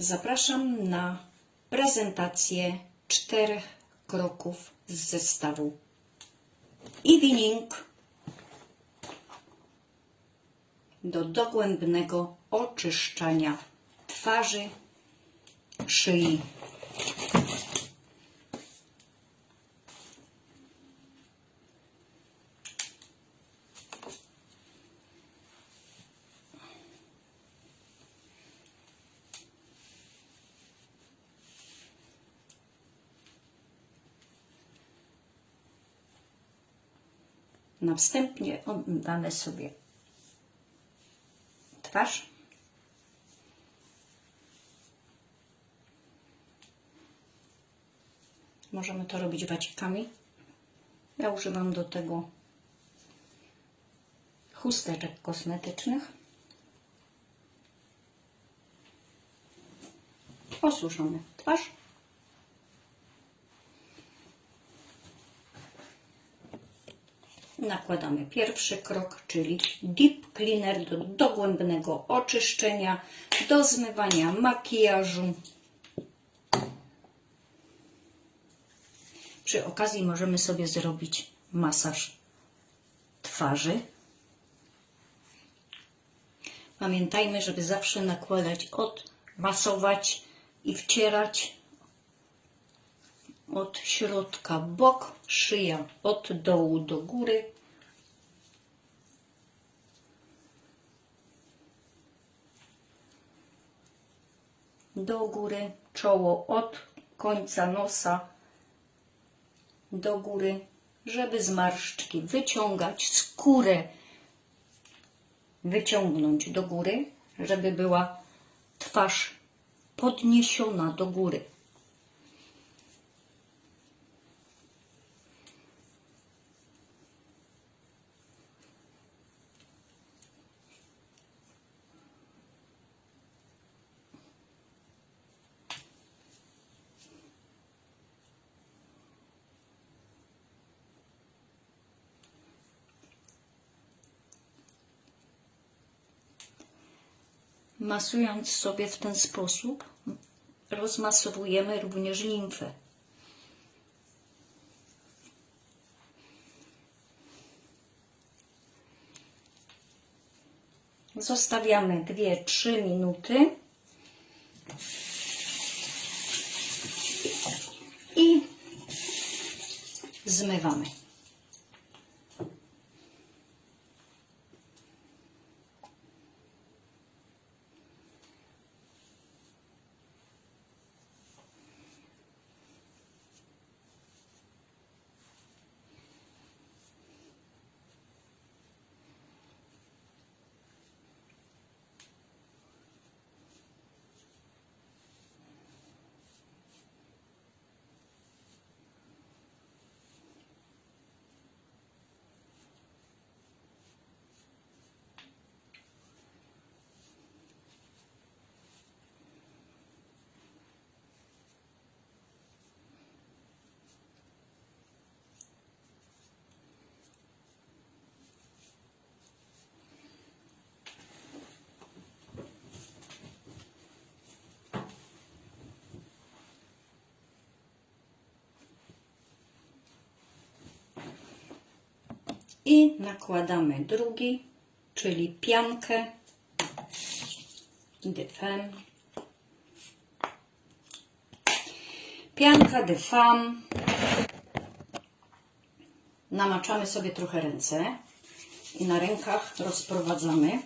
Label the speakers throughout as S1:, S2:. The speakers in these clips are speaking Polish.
S1: Zapraszam na prezentację czterech kroków z zestawu Evening do dogłębnego oczyszczania twarzy, szyi. Na wstępnie oddamy sobie twarz. Możemy to robić wacikami. Ja używam do tego chusteczek kosmetycznych. Osuszony twarz. Nakładamy pierwszy krok, czyli deep cleaner do dogłębnego oczyszczenia, do zmywania makijażu. Przy okazji możemy sobie zrobić masaż twarzy. Pamiętajmy, żeby zawsze nakładać od, masować i wcierać od środka bok, szyja od dołu do góry. Do góry, czoło od końca nosa do góry, żeby zmarszczki wyciągać, skórę wyciągnąć do góry, żeby była twarz podniesiona do góry. Masując sobie w ten sposób, rozmasowujemy również limfę. Zostawiamy 2-3 minuty i zmywamy. I nakładamy drugi, czyli piankę de femme. Pianka femme. Namaczamy sobie trochę ręce i na rękach rozprowadzamy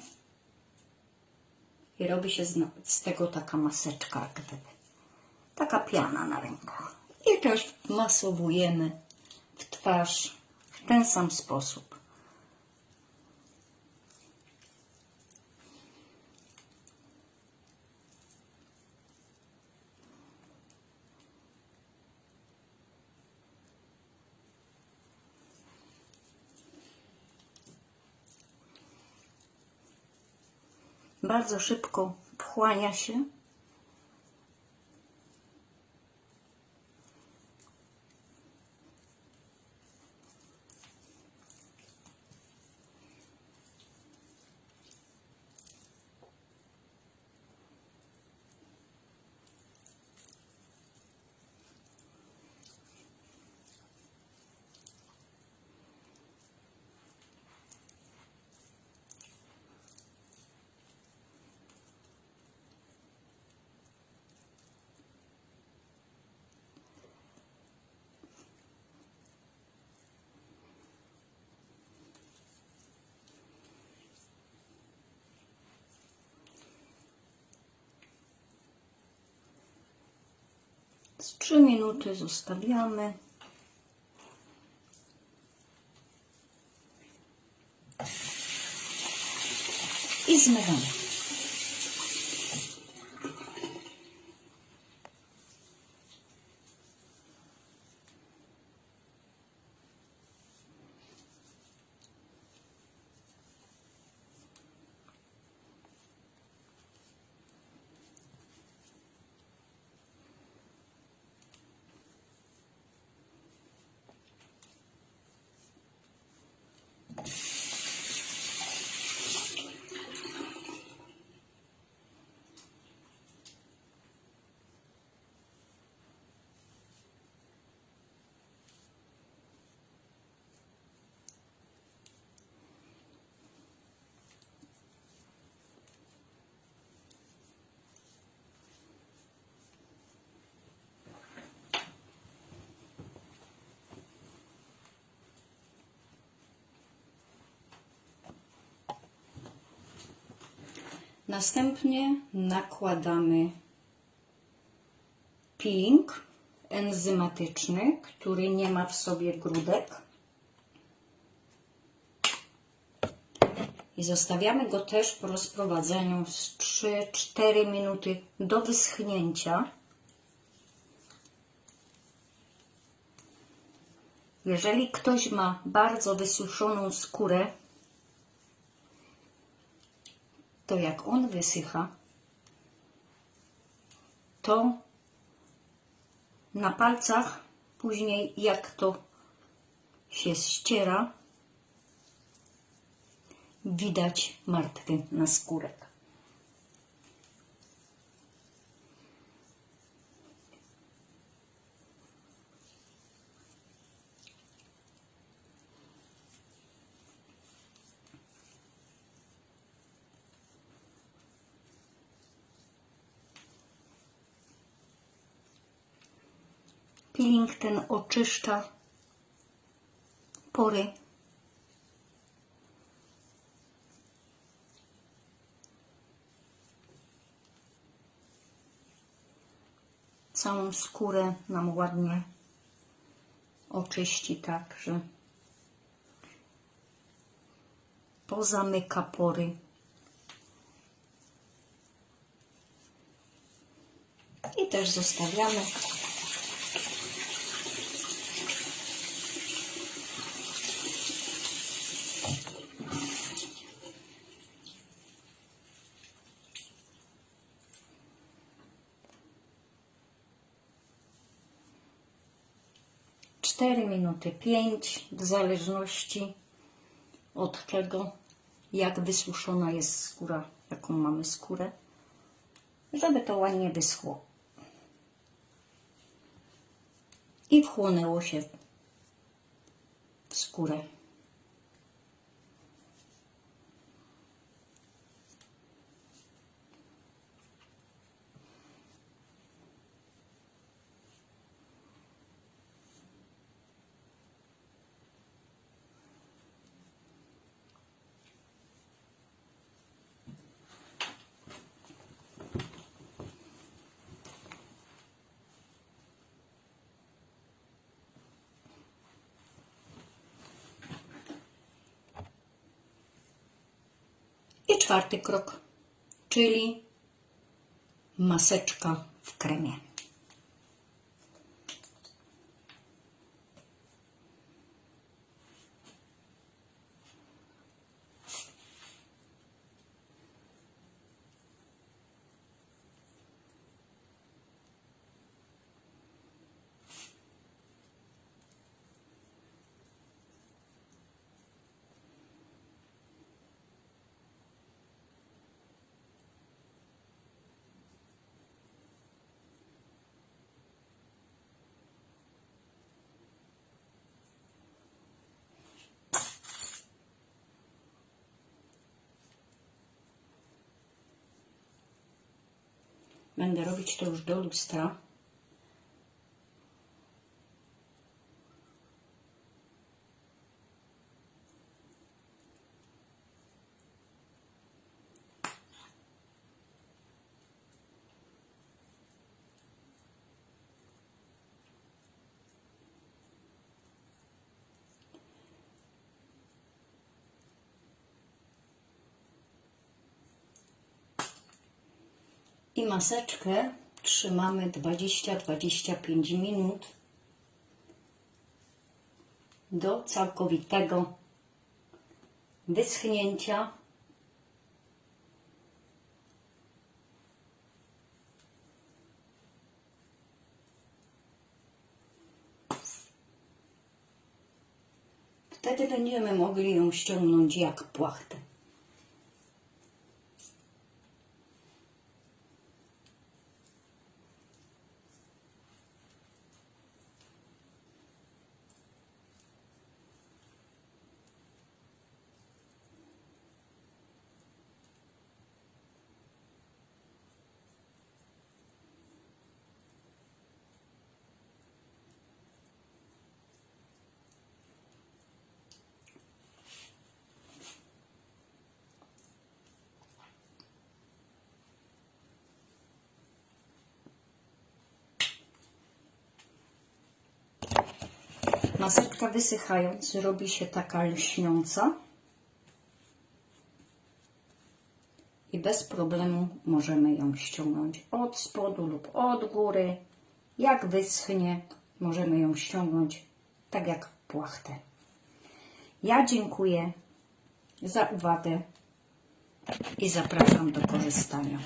S1: i robi się z, tego taka maseczka, gdyby. taka piana na rękach. I też masowujemy w twarz w ten sam sposób. Bardzo szybko wchłania się Z 3 minuty zostawiamy. I zmywamy. Następnie nakładamy peeling enzymatyczny, który nie ma w sobie grudek. I zostawiamy go też po rozprowadzeniu z 3-4 minuty do wyschnięcia. Jeżeli ktoś ma bardzo wysuszoną skórę, to jak on wysycha, to na palcach później jak to się ściera, widać martwy naskórek. Peeling ten oczyszcza pory. Całą skórę nam ładnie oczyści tak, że pozamyka pory. I też zostawiamy cztery minuty, pięć, w zależności od tego, jak wysuszona jest skóra, jaką mamy skórę, żeby to ładnie wyschło. I wchłonęło się w skórę. I czwarty krok, czyli maseczka w kremie. Będę robić to już do lustra. I maseczkę trzymamy 20-25 minut do całkowitego wyschnięcia. Wtedy będziemy mogli ją ściągnąć jak płachtę. Maseczka wysychając robi się taka lśniąca i bez problemu możemy ją ściągnąć od spodu lub od góry. Jak wyschnie, możemy ją ściągnąć tak jak płachtę. Ja dziękuję za uwagę i zapraszam do korzystania.